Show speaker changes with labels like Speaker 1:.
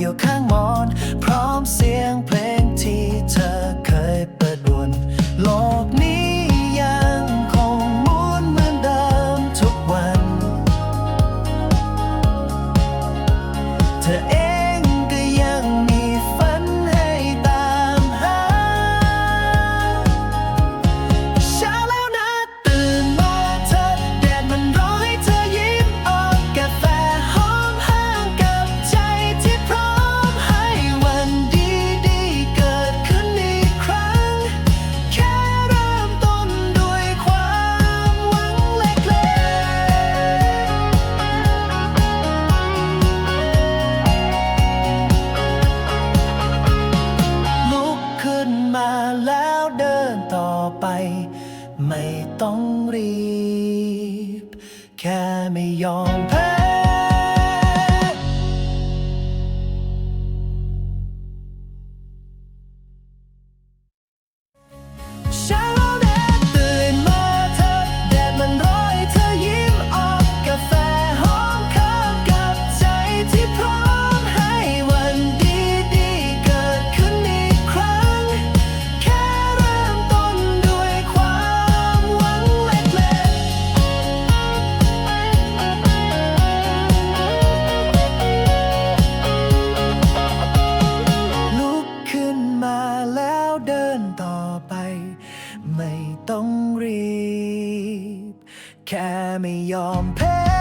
Speaker 1: อยู่ข้างมอน พร้อมเสียงเพลงที่เธอเคยเปิดดวน โลกนี้ยังคงหมุนเหมือนเดิมทุกวัน เธอเอง ไม่ต้องรีบ แค่ไม่ยอมแพ้ ไม่ต้องรีบ แค่ไม่ยอมแพ้